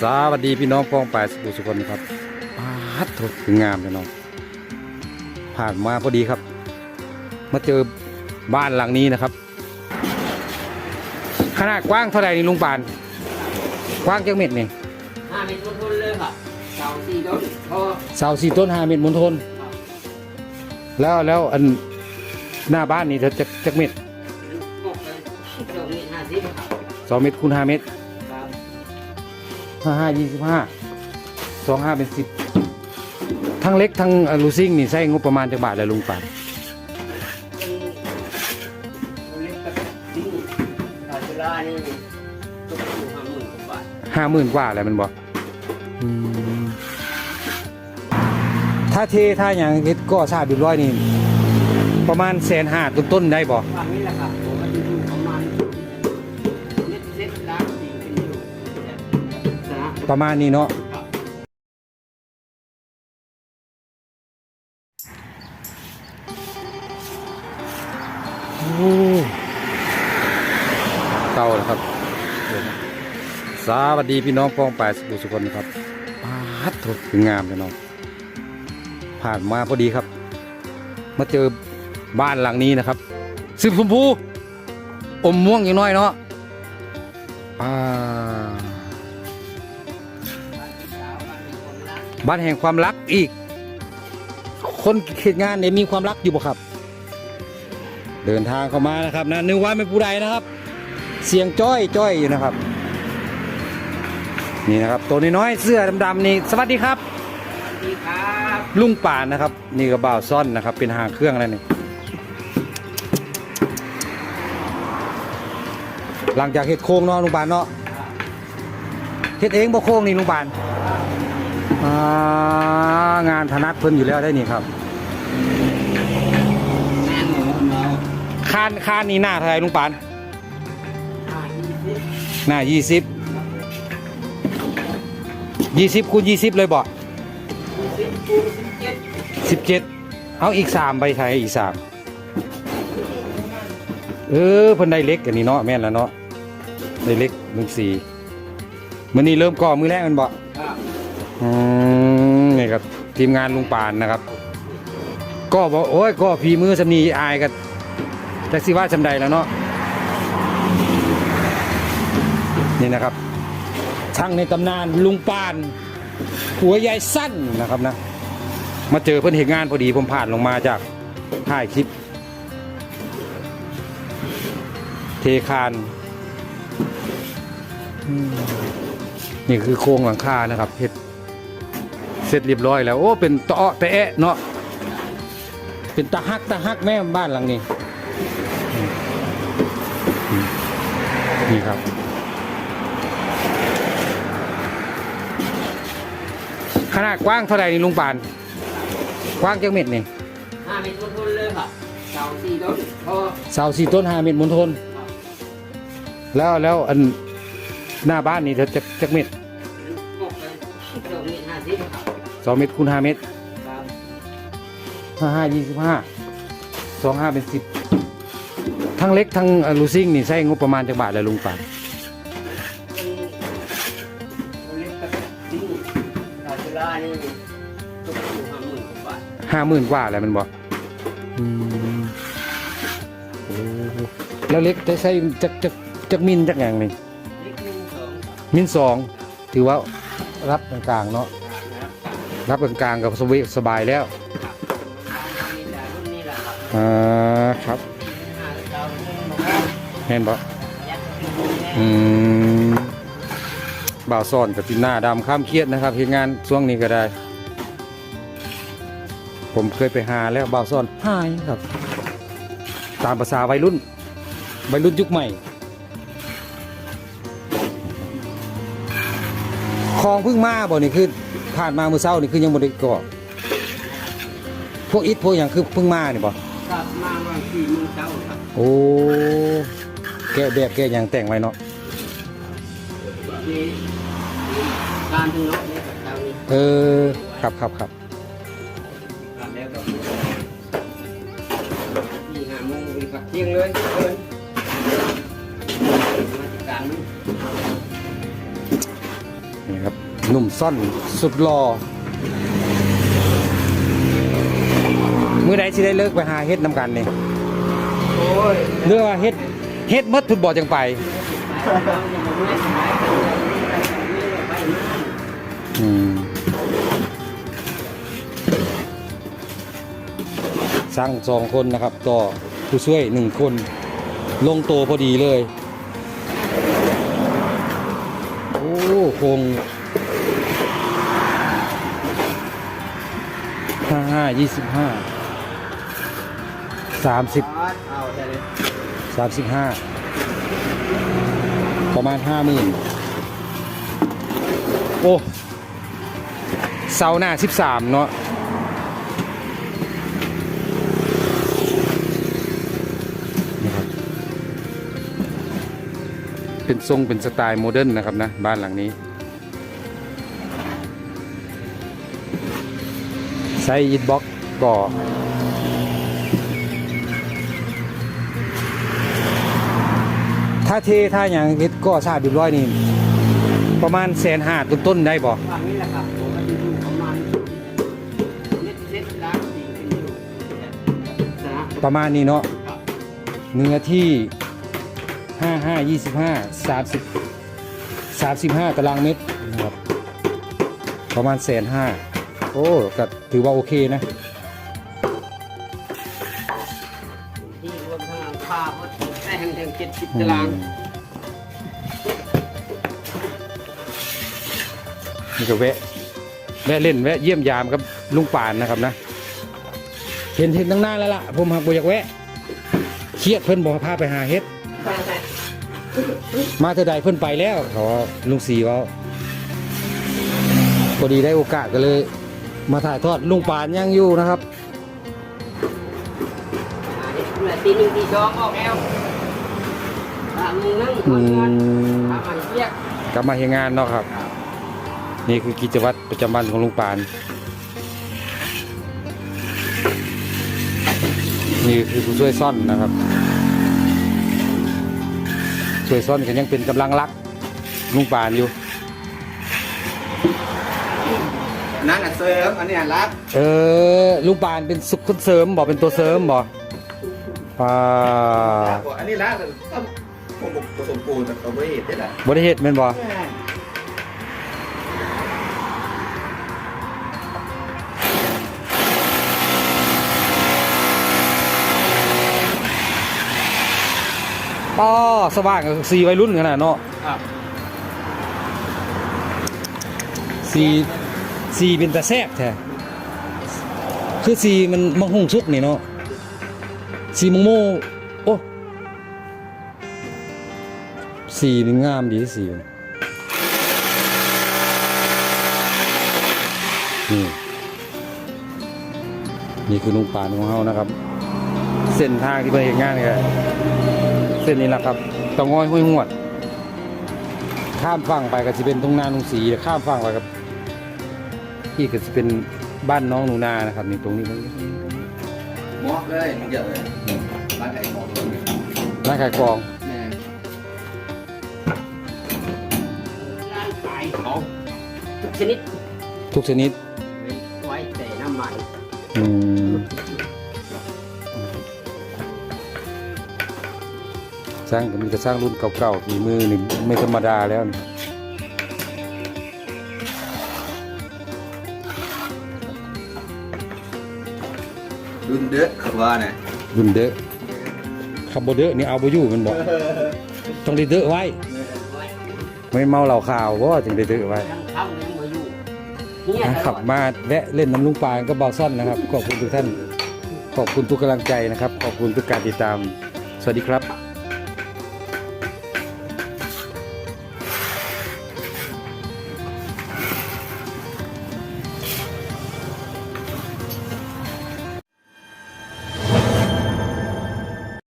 สวัสดีพี่น้องป้องปลายสุขุสุคนครับอาดโถถึงงามเลยน้องผ่านมาพอดีครับ มาเจอบ้านหลังนี้นะครับ ขนาดกว้างเท่าไหร่นี่ลุงปาน กว้างจังเม็ดนี่ห้าเมตรทุนทุนเลยค่ะเสาสี่ต้นพอเสาสี่ต้นห้าเม็ดมณฑลแล้วแล้วอันหน้าบ้านนี่เธอจะจักเม็ดหกเลยสองเมตรห้าสิบครับสองเม็ดคูณห้าเม็ดครับ ห้าห้ายี่สิบห้าสองห้าเป็นสิบทั้งเล็กทั้งลูซิ่งนี่ใช้งบประมาณจากบาทเลยลุงปานเป็นเล็กกับดิ้งตาจุฬานี่ตกอยู่ห้าหมื่นกว่าบาทห้าหมื่นกว่าอะไรมันบอกถ้าเทถ้าอย่างเฮ็ดก็ทราบอยู่ร้อยนี่ ประมาณแสนห้าต้นๆได้บ่ฝั่งนี้แหละครับผมก็ ประมาณนี้เนาะโอ้เก่าแล้วครับ สวัสดีพี่น้องป้องปลาสุสุคนครับอาดโถถึงงามเลยน้อง ผ่านมาพอดีครับ มาเจอบ้านหลังนี้นะครับสืบชมพูอมม่วงอย่างน้อยเนาะอ่า บ้านแห่งความรักอีก คนเขตงานเนี่ยมีความรักอยู่บ่ครับ เดินทางเข้ามานะครับนะนึกว่าไม่ผู้ใดนะครับ เสียงจ้อยจ้อยอยู่นะครับ นี่นะครับ ตัวน้อยๆเสื้อดำๆนี่สวัสดีครับสวัสดีครับลุงป่านนะครับ นี่ก็บ่าวซ่อนนะครับ เป็นหางเครื่องอะไรนี่หลังจากเห็ดโค้งเนาะลุงป่านเนาะเห็ดเองบ่โค้งนี่ลุงป่านอ่างานถนัดเพิ่นอยู่แล้วได้นี่ครับแม่หมูหมูคานคานนี่หน้าเท่าไหรลุงป่านห้ายี่สิบหน้ายี่สิบยี่สิบคูณยี่สิบเลยบ่ยี่สิบคูณสิบเจ็ดสิบเจ็ดเอาอีกสามใบไทยอีกสามเออเพิ่นได้เล็กอันนี้เนาะแม่นแล้วเนาะได้เล็กหนึ่งสี่มื้อนี้เริ่มก่อมือแรกแมันบ่ครับอืมนี่ครับ ทีมงานลุงปานนะครับ ก็บอกโอ้ยก็ฝีมือสำนีอายกันแต่สิว่าจำใดแล้วเนาะนี่นะครับ ช่างในตำนานลุงปานหัวใหญ่สั้นนะครับนะ มาเจอเพื่อนเหตุงานพอดีผมผ่านลงมาจากถ่ายคลิป เทคานนี่คือโครงหลังคานะครับเฮ็ด ร็จเรียบร้อยแล้ว โอ้ เป็นตะเอ้อตะแอะเนาะ เป็นตะฮักตะฮักแม่บ้านหลังนี้อืมอืมนี่ครับ ขนาดกว้างเท่าไหร่นี่ลุงปาน กว้างจังเม็ดนี่ห้าเมตรทุนทุนเลยค่ะเสาสี่ต้นพอเสาสี่ต้นห้าเม็ดมณฑลครับแล้วแล้วอันหน้าบ้านนี่เธอจะจักเม็ด สองเม็ดคูณห้าเม็ดครับห้าห้ายี่สิบห้าสองห้าเป็นสิบทั้งเล็กทั้งลูซิ่งนี่ใช้งบประมาณจากบาทเลยลุงปานเป็นเล็กกับดิ้งตาจุฬานี่ตกอยู่ห้าหมื่นกว่าบาทห้าหมื่นกว่าอะไรมันบอกอืมโอ้แล้วเล็กจะใช้จักจักจักมินจักอย่างนี่เล็กหนึ่งสองมินสองถือว่ารับกลางๆเนาะนะค รับรับกลางๆกับสบายสบายแล้วครับมีแต่รุ่นนี้แหละครับอ่าครับห้าเก้ารุ่นนี้บอกว่าเห็นปะยัดเป็นรุ่นแน่อืมบ่าวซ่อนกับจินหน้าดำข้ามเครียดนะครับเหตุงานช่วงนี้ก็ได้ ผมเคยไปหาแล้วบ่าวซ่อนหายครับ ตามภาษาวัยรุ่นวัยรุ่นยุคใหม่คลองเพิ่งมาบ่นี่คือ ผ่านมาเมื่อเช้านี่คือยังบ่ได้ก่อพวกอิฐพวกอย่างคือเพิ่งมานี่บ่กลับมาวันที่มือเช้าครับโอ้แก้แบบแก้อย่างแต่งไว้เนาะมีการถึงรถนี่กับเช้านี้เออครับครับครับกลับแล้วก็มีห้าโมงมีผักเที่ยงเลยเกินมาจัดการมันนี่ครับ หนุ่มซ่อนสุดหล่อมือใดสิได้เลิกไปหาเฮ็ดน้ำกันนี่โอ้ยเรื่องว่าเฮ็ดเฮ็ดหมดทุนบ่จังไปอืมสร้างสองคนนะครับก็ผู้ช่วยหนึ่งคน ลงโตวพอดีเลย โอ้คง ห้าห้ายี่สิบห้าสามสิบเอาได้เลยสามสิบห้าประมาณห้าหมื่นโอ้เสาหน้าสิบสามเนาะนะครับเป็นทรงเป็นสไตล์โมเดิร์นนะครับนะ บ้านหลังนี้ ไซส์อินบ็อกก็ถ้าเทถ้าอย่างเฮ็ดก็ทราบเรีร้อยนี่ ประมาณแสนห้าต้นๆได้บ่วางนี้แหละครับผมมันอยู่ประมาณเน็ตเซ็ตล้านสี่เป็นอยู่นะประมาณนี้เนาะเนื้อที่ห้าห้ายี่สิบห้าสามสิบสามสิบห้าตารางเมตรนะครับประมาณแสนห้า โอ้ก็ถือว่าโอเคนะที่รวมทั้งหลังคาหมดได้แห่งแห่งเจ็ดสิบตารางอืมนี่ก็แวะแวะเล่นแวะเยี่ยมยามกับลุงป่านนะครับนะ เห็นเห็นตั้งหน้าแล้วล่ะ ผมหักบอยากแวะเครียดเพิ่นบอกพาไปหาเฮ็ด มาเท่าใดเพิ่นไปแล้วเขาว่าลุงสีว่าพอดีได้โอกาสก็เลย มาถ่ายทอดลุงป่านยังอยู่นะครับตีหนึ่งตีสองออกแล้วตามมึงนั่งอืนอนมทำมันเรียกกลับมาเฮ็ดงานเนาะครับ นี่คือกิจวัตรประจำวันของลุงปาน นี่คือผู้ช่วยซ่อนนะครับ ช่วยซ่อนก็ยังเป็นกำลังรักลุงปานอยู่ นั่นอะเสริม อันนี้รักเออลุงปานเป็นสุขคนเสริมบอกเป็นตัวเสริมบอกอ่าอันนี้ร้านก็ผมบอกผสมปูนแต่เราไม่เห็นได้แหละบริเหตุแม่นบอป้อสว่างกับสีวัยรุ่นขนาดเนาะครับสี สีเป็นตาแซบแท้คือสีมันมังหงสุกนี่เนาะสีมังโมโอ้สีนี่งามดีสีนี่นี่คือลุงปานของเฮานะครับ เส้นทางที่ไปเห็นงานเนี่ยเส้นนี้แหละครับตะงอยห้วยหวด ข้ามฝั่งไปก็จะเป็นทุ่งนาลุงสีข้ามฝั่งไปกับ ที่ก็จะเป็นบ้านน้องหนูนานะครับนี่ตรงนี้ตรงนี้มอกเลยมันเยอะเลยร้านไก่ของเลยร้านขายกองเนี่ยร้านขายของทุกชนิดทุกชนิดไว้แต่น้ำมันอืมสร้างก็มีแต่สร้างรุ่นเก่าๆฝีมือนี่ไม่ธรรมดาแล้วนี่ รุ่นเด้อคือว่าเนี่ยรุ่นเดอะขับบเดอนี่เอาไปอยู่มันบอกต้องได้เดอไว้ไวไม่เมาเหล้าขาวว่าจึงได้เดอะไว้ยังทำยังมาอยู่เนี่ยนะตขับมาแวะเล่นน้ำลุงปานก็เบาซ่อนนะครับขอบคุณทุกท่าน ขอบคุณทุกกำลังใจนะครับ ขอบคุณทุกการติดตาม สวัสดีครับ